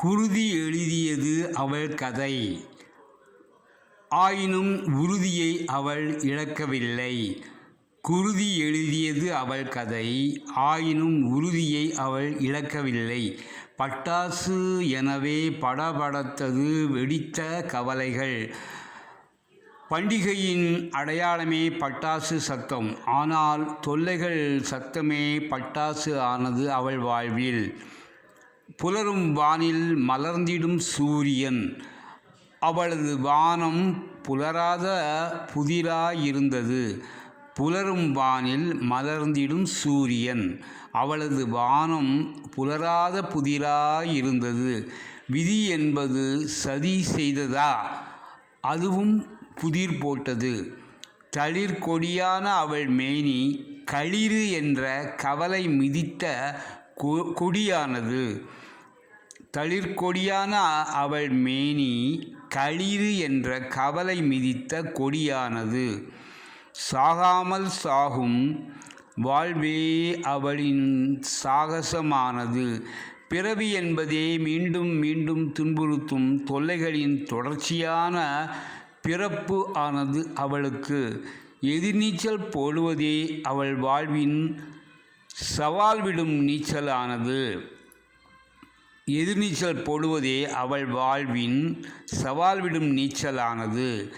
குருதி எழுதியது அவள் கதை. ஆயினும் உறுதியை அவள் இழக்கவில்லை. குருதி எழுதியது அவள் கதை. ஆயினும் உறுதியை அவள் இழக்கவில்லை. பட்டாசு எனவே படபடத்தது வெடித்த கவலைகள். பண்டிகையின் அடையாளமே பட்டாசு சத்தம். ஆனால் தொல்லைகள் சத்தமே பட்டாசு ஆனது அவள் வாழ்வில். புலரும் வானில் மலர்ந்திடும் சூரியன். அவளது வானம் புலராத புதிராயிருந்தது. புலரும் வானில் மலர்ந்திடும் சூரியன். அவளது வானம் புலராத புதிராயிருந்தது. விதி என்பது சதி செய்ததா? அதுவும் புதிர் போட்டது. தளிர் கொடியான அவள் மேனி களிறு என்ற கவலை மிதித்த கொ- கொடியானது. தளிர்கொடியான அவள் மேனி களிறு என்ற கவலை மிதித்த கொடியானது. சாகாமல் சாகும் வாழ்வே அவளின் சாகசமானது. பிறவி என்பதே மீண்டும் மீண்டும் துன்புறுத்தும் தொல்லைகளின் தொடர்ச்சியான பிறப்பு ஆனது அவளுக்கு. எதிர்நீச்சல் போடுவதே அவள் வாழ்வின் சவால் விடும் நீச்சலானது. எதிர்நீச்சல் போடுவதே அவள் வாழ்வின் சவால் விடும் நீச்சலானது.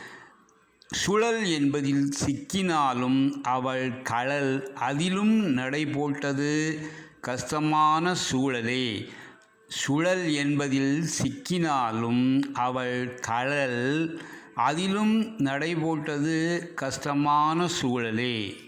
சுழல் என்பதில் சிக்கினாலும் அவள் கடல் அதிலும் நடை போட்டது கஷ்டமான சூழலே. சுழல் என்பதில் சிக்கினாலும் அவள் கடல் அதிலும் நடை போட்டது கஷ்டமான சூழலே.